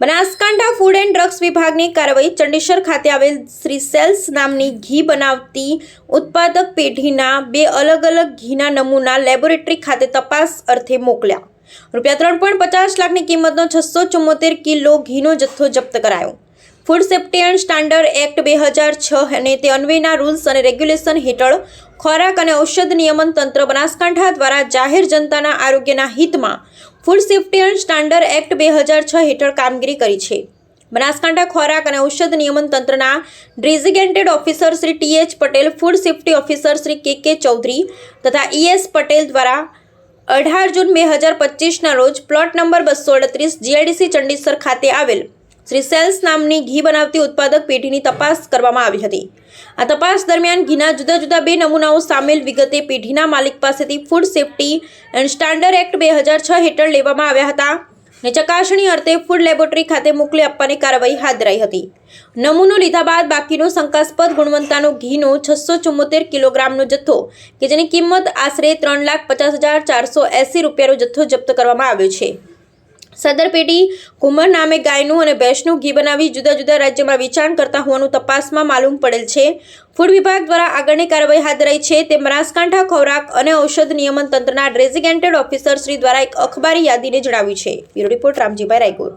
Banaskantha food and drugs વિભાગની કાર્યવાહી ચંડીસર ખાતે આવેલ શ્રી સેલ્સ નામની ઘી બનાવતી ઉત્પાદક પેઢીના બે અલગ અલગ ઘીના નમૂના લેબોરેટરી ખાતે તપાસ અર્થે મોકલ્યા. રૂપિયા ત્રણ પોઈન્ટ પચાસ લાખની કિંમતનો છસો ચુમ્મોતેર કિલો ઘીનો જથ્થો જપ્ત કરાયો. Food safety and standard act બે હજાર છ અને તે અન્વયના રૂલ્સ અને રેગ્યુલેશન હેઠળ ખોરાક અને ઔષધ નિયમન તંત્ર બનાસકાંઠા દ્વારા જાહેર જનતાના આરોગ્યના હિતમાં food safety and standard act બે હજાર છ હેઠળ કામગીરી કરી છે. બનાસકાંઠા ખોરાક અને ઔષધ નિયમન તંત્રના designated officer Shri T H Patel food safety officer Shri K K Chaudhary તથા ઈએસ પટેલ દ્વારા અઢાર જૂન બે હજાર પચીસના રોજ પ્લોટ નંબર બસો અડત્રીસ, જીઆઈડીસી, ચંડીસર ખાતે આવેલ શ્રી સેલ્સ નામની ઘી બનાવતી ઉત્પાદક પેઢીની તપાસ કરવામાં આવી હતી. આ તપાસ દરમિયાન ઘીના જુદા જુદા બે નમૂનાઓ સામેલ વિગતે પેઢીના માલિક પાસેથી food safety and standard act બે હજાર છ હેઠળ લેવામાં આવ્યા હતા ને ચકાસણી અર્થે ફૂડ લેબોરેટરી ખાતે મોકલી આપવાની કાર્યવાહી હાથ ધરાઈ હતી. નમૂનો લીધા બાદ બાકીનો શંકાસ્પદ ગુણવત્તાનો ઘીનો છસો ચુમ્મોતેર કિલોગ્રામનો જથ્થો કે જેની કિંમત આશરે ત્રણ લાખ પચાસ હજાર ચારસો એંસી રૂપિયાનો જથ્થો જપ્ત કરવામાં આવ્યો છે. સદર પેઢી કુંમર નામે ગાયનું અને ભેંસનું ઘી બનાવી જુદા જુદા રાજ્યમાં વેચાણ કરતા હોવાનું તપાસમાં માલુમ પડેલ છે. ફૂડ વિભાગ દ્વારા આગળની કાર્યવાહી હાથ ધરાઈ છે. તે બનાસકાંઠા ખોરાક અને ઔષધ નિયમન તંત્રના ડેઝિગ્નેટેડ ઓફિસર શ્રી દ્વારા એક અખબારી યાદીને જણાવ્યું છે. Bureau report Ramjibhai Raigor.